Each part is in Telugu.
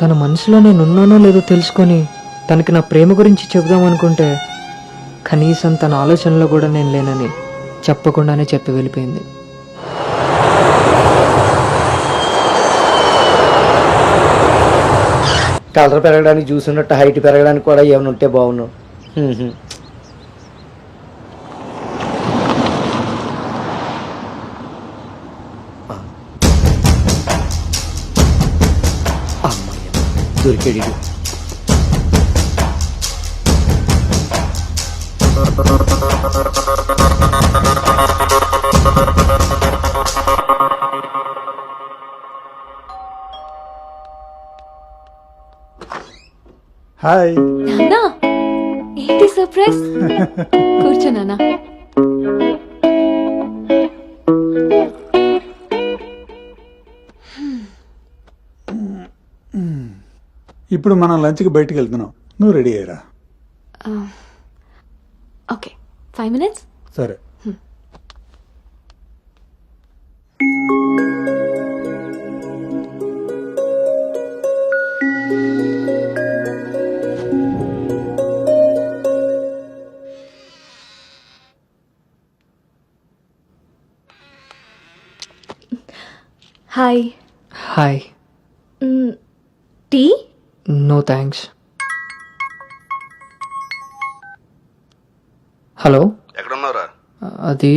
తన మనసులో నేను ఉన్నానో లేదో తెలుసుకొని తనకి నా ప్రేమ గురించి చెబుదామనుకుంటే కనీసం తన ఆలోచనలో కూడా నేను లేనని చెప్పకుండానే చెప్పి వెళ్ళిపోయింది. కలర్ పెరగడానికి చూసినట్టు హైట్ పెరగడానికి కూడా ఏమైనా ఉంటే బాగున్నావు. దొరికాడు. హాయ్ ఏంటి సర్ప్రైజ్ ఇప్పుడు మనం లంచ్కి బయటికి వెళ్తున్నాం నువ్వు రెడీ అయ్యరా? ఓకే. Five minutes? సరే. హాయ్ హాయ్ థ్యాంక్స్ హలో ఎక్కడున్నావురా? అది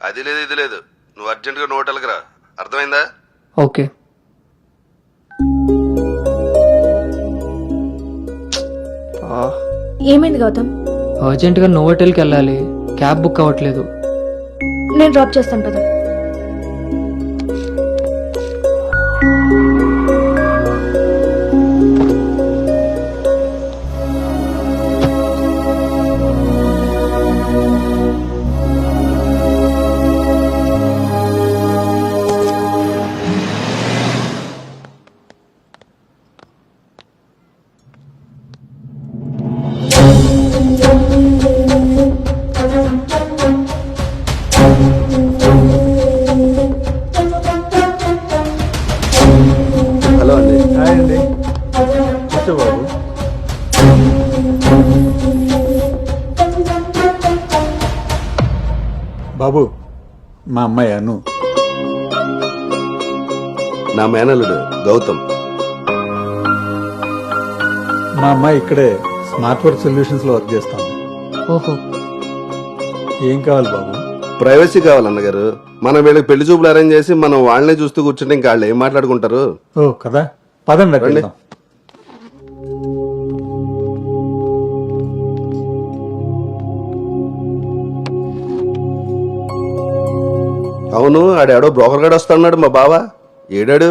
అది లేదు ఇది లేదు. నువ్వు అర్జెంటుగా నువ్వు హోటల్కి రా. అర్థమైందా? ఓకే. ఏమైంది గౌతమ్? అర్జెంటుగా నోవోటెల్కి వెళ్ళాలి. క్యాబ్ బుక్ అవ్వట్లేదు. నేను డ్రాప్ చేస్తాను పద. కూర్చో బాబు బాబు మా అమ్మాయి అను. నా మేనల్లుడు గౌతమ్. మా అమ్మాయి ఇక్కడే స్మార్ట్ వర్క్ సొల్యూషన్స్లో వర్క్ చేస్తాం ఓహో. ఏం కావాలి బాబు? ప్రైవసీ కావాలన్నగారు మనం వీళ్ళకి పెళ్ళి చూపులు అరేంజ్ చేసి మనం వాళ్ళనే చూస్తూ కూర్చుంటే ఇంకా వాళ్ళు ఏం మాట్లాడుకుంటారు? ఓ కదా. పదండి అక్కడ రండి. వెళ్దాం. అవును ఆడాడో బ్రోకర్ గడు వస్తున్నాడు మా బావ. ఏడాడు?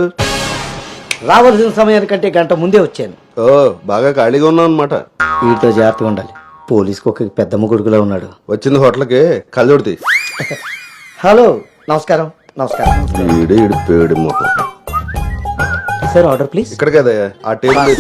రావాల్సిన సమయానికంటే గంట ముందే వచ్చాను. ఓ బాగా ఖాళీగా ఉన్నావు అనమాట వీటితో జాగ్రత్తగా ఉండాలి. పోలీస్కి ఒక పెద్దమ్మ కొడుకులా ఉన్నాడు. వచ్చింది హోటల్కి కళ్ళొడితే హలో నమస్కారం నమస్కారం. ఈడు ఈడు పేడు మొక్క సార్ ఆర్డర్ ప్లీజ్. ఇక్కడ కదా ఆ టేబుల్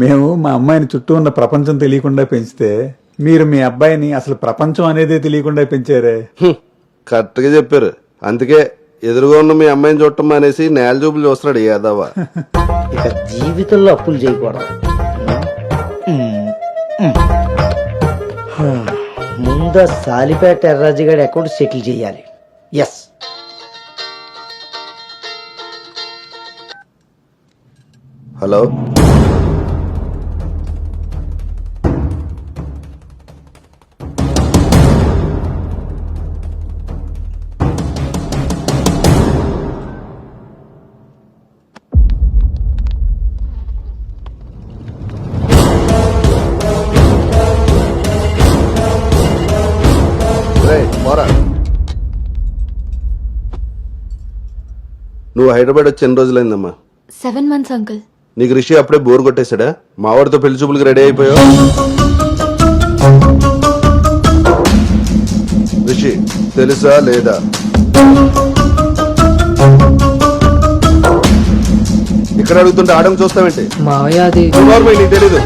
మేము మా అమ్మాయిని చుట్టూ ఉన్న ప్రపంచం తెలియకుండా పెంచితే మీరు మీ అబ్బాయిని అసలు ప్రపంచం అనేదే తెలియకుండా పెంచారే. హ్మ్, కరెక్ట్గా చెప్పారు. అందుకే ఎదురుగా ఉన్న మీ అమ్మాయిని చూడటం అనేసి నేల చూపులు చూస్తున్నాడు యాదవ ఇక జీవితంలో అప్పులు చేయకూడదు. ముందు సాలిపేట ఎర్రాజు గారి అకౌంట్ సెటిల్ చేయాలి. Yes hello? నువ్వు హైదరాబాద్ వచ్చి ఎన్ని రోజులైందమ్మా? సెవెన్ మంత్స్ అంకుల్ నీకు రిషి అప్పుడే బోర్ కొట్టేశాడా? మావాడితో పెళ్ళి చూపులకి రెడీ అయిపోయావు? రిషి తెలుసా లేదా? ఇక ఇక్కడ అడుగుతుంటే ఆడం చూస్తావేంటి? మావయ్య అది నార్మల్ నీకు తెలీదు.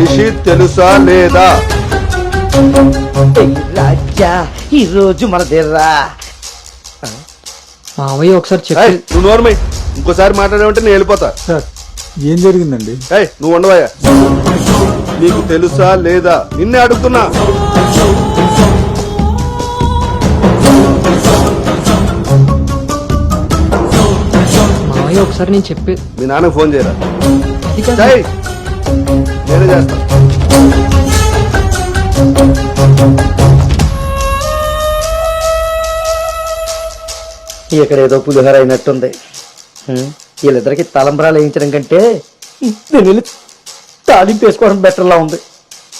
రిషి తెలుసా లేదా? ఈ రోజు మన ఒకసారి చెప్పి. నువ్వు నోర్మై ఇంకోసారి మాట్లాడామంటే నేను వెళ్ళిపోతా. సార్ ఏం జరిగిందండి? ఏయ్ నువ్వు ఉండవయ్యా. నీకు తెలుసా లేదా? నిన్నే అడుగుతున్నా. మావయ్య ఒకసారి నేను చెప్పి. మీ నాన్నకు ఫోన్ చేయరా? అది కాదు. చెయ్. నేనే చేస్తా. ఇక్కడ ఏదో పులిహోర అయినట్టుంది. హ్మ్. వీళ్ళిద్దరికి తలంబరాలు వేయించడం కంటే నేను వెళ్ళి తాలింపు వేసుకోవడం బెటర్లా ఉంది.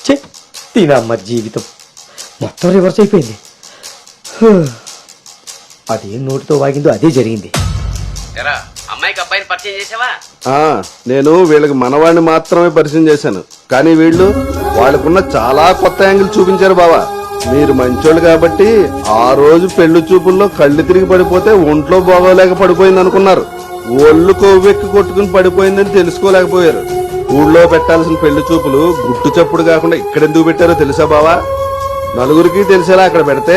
ఛే తినమ్మ జీవితం. మొత్తం రివర్స్ అయిపోయింది. హూ. అదేం నోటితో వాగిందో అదే జరిగింది. ఎరా అమ్మాయికి అబ్బాయిని పరిచయం చేసావా? నేను వీళ్ళకి మనవాడిని మాత్రమే పరిచయం చేశాను. కానీ వీళ్ళు వాళ్ళకున్న చాలా కొత్త యాంగిల్ చూపించారు బావా. మీరు మంచోళ్ళు కాబట్టి ఆ రోజు పెళ్ళి చూపుల్లో కళ్ళు తిరిగి పడిపోతే ఒంట్లో బాగోలేక పడిపోయింది అనుకున్నారు. ఒళ్ళు కొవ్వెక్కి కొట్టుకుని పడిపోయిందని తెలుసుకోలేకపోయారు. ఊళ్ళో పెట్టాల్సిన పెళ్ళి చూపులు గుట్టు చప్పుడు కాకుండా ఇక్కడెందుకు పెట్టారో తెలుసా బావా? నలుగురికి తెలిసేలా అక్కడ పెడితే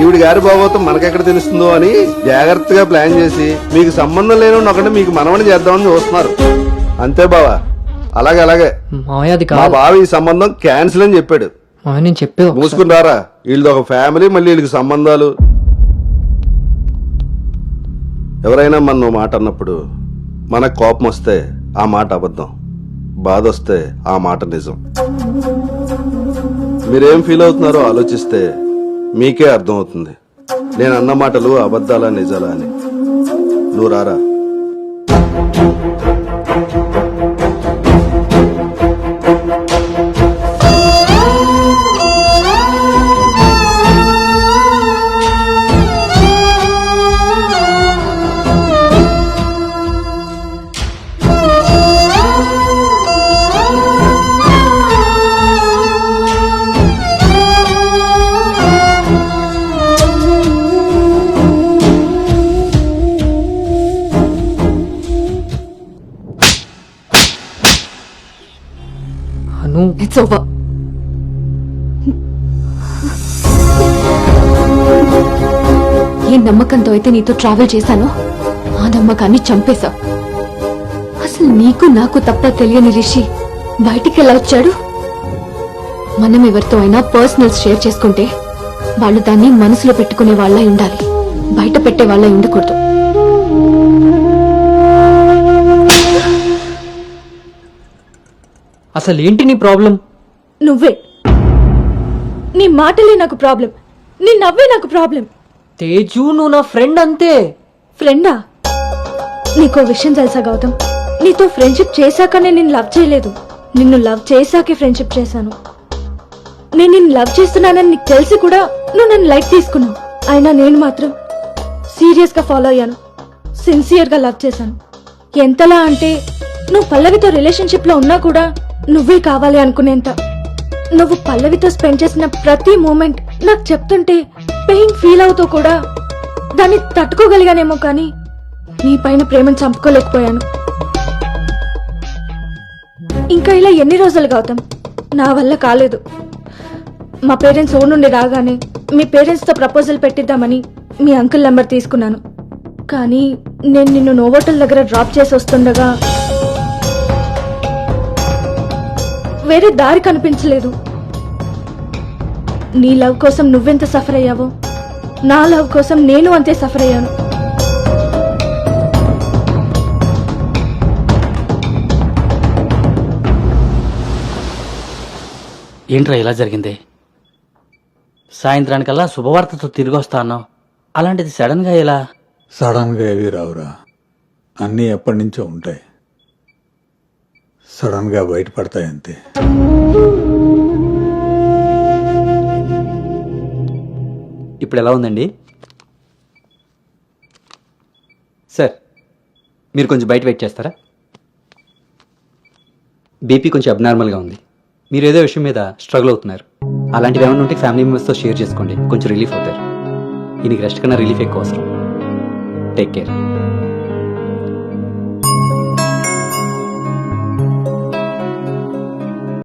ఈవిడి గారి బాగోతం మనకెక్కడ తెలుస్తుందో అని జాగ్రత్తగా ప్లాన్ చేసి మీకు సంబంధం లేని ఒకటి మీకు మనవని చేద్దామని చూస్తున్నారు. అంతే బావా. అలాగే అలాగే. మా బావ ఈ సంబంధం క్యాన్సిల్ అని చెప్పాడు. నేను చెప్పేది ఒకసారి. మూసుకుని రారా వీళ్ళది ఒక ఫ్యామిలీ మళ్ళీ వీళ్ళకి సంబంధాలు. ఎవరైనా మన మాట అన్నప్పుడు మనకు కోపం వస్తే ఆ మాట అబద్ధం. బాధ వస్తే ఆ మాట నిజం. మీరేం ఫీల్ అవుతున్నారో ఆలోచిస్తే మీకే అర్థం అవుతుంది నేను అన్న మాటలు అబద్ధాలా నిజాలా అని. నువ్వు రారా? అను. ఇట్స్ ఓవర్ ఏ నమ్మకంతో అయితే నీతో ట్రావెల్ చేశానో? ఆ నమ్మకాన్ని చంపేశావు అసలు నీకు నాకు తప్ప తెలియని రిషి బయటికి ఎలా వచ్చాడు? మనం ఎవరితో అయినా పర్సనల్స్ షేర్ చేసుకుంటే వాళ్ళు దాన్ని మనసులో పెట్టుకునే వాళ్ళై ఉండాలి. బయట పెట్టే వాళ్ళై ఉండకూడదు. అసలు ఏంటి నీ ప్రాబ్లం? నువ్వే. నీ మాటలే నాకు ప్రాబ్లం. నీ నవ్వే నాకు ప్రాబ్లం. తేజు నువ్వు నా ఫ్రెండ్ అంతే. ఫ్రెండా? నీకో విషయం తెలుసా గౌతమ్? నీతో ఫ్రెండ్షిప్ చేశాకనే నేను లవ్ చేయలేదు. నిన్ను లవ్ చేశాకే ఫ్రెండ్షిప్ చేశాను. నేను నిన్ను లవ్ చేస్తున్నానని నీకు తెలిసి కూడా నువ్వు నన్ను లైట్ తీసుకున్నావు. అయినా నేను మాత్రం సీరియస్గా ఫాలో అయ్యాను. సిన్సియర్గా లవ్ చేశాను. ఎంతలా అంటే నువ్వు పల్లవితో రిలేషన్షిప్లో ఉన్నా కూడా నువ్వే కావాలి అనుకునేంత. నువ్వు పల్లవితో స్పెండ్ చేసిన ప్రతి మూమెంట్ నాకు చెప్తుంటే పెయిన్ ఫీల్ అవుతూ కూడా దాన్ని తట్టుకోగలిగానేమో కానీ నీ పైన ప్రేమను చంపుకోలేకపోయాను. ఇంకా ఇలా ఎన్ని రోజులు గౌతమ్? నా వల్ల కాలేదు. మా పేరెంట్స్ ఓన్ నుండి రాగానే మీ పేరెంట్స్తో ప్రపోజల్ పెట్టిద్దామని మీ అంకుల్ నెంబర్ తీసుకున్నాను. కానీ నేను నిన్ను నోవోటల్ దగ్గర డ్రాప్ చేసి వస్తుండగా వేరే దారి కనిపించలేదు. నీ లవ్ కోసం నువ్వెంత సఫర్ అయ్యావో నా లవ్ కోసం నేను అంతే సఫర్ అయ్యాను. ఏంట్రా ఇలా జరిగింది? సాయంత్రానికల్లా శుభవార్తతో తిరిగి వస్తా అన్నావు. అలాంటిది సడన్గా ఇలా సడన్గా ఏవి రావురా. అన్నీ ఎప్పటి నుంచో ఉంటాయి. సడన్గా బయటపడతాయి అంతే ఇప్పుడు ఎలా ఉందండి? సార్ మీరు కొంచెం బయట వెయిట్ చేస్తారా? బీపీ కొంచెం అబ్నార్మల్గా ఉంది. మీరు ఏదో విషయం మీద స్ట్రగుల్ అవుతున్నారు. అలాంటివి ఏమైనా ఉంటే ఫ్యామిలీ మెంబర్స్తో షేర్ చేసుకోండి. కొంచెం రిలీఫ్ అవుతారు. ఈయనకి రెస్ట్ కన్నా రిలీఫ్ ఎక్కువ అవసరం. Take care.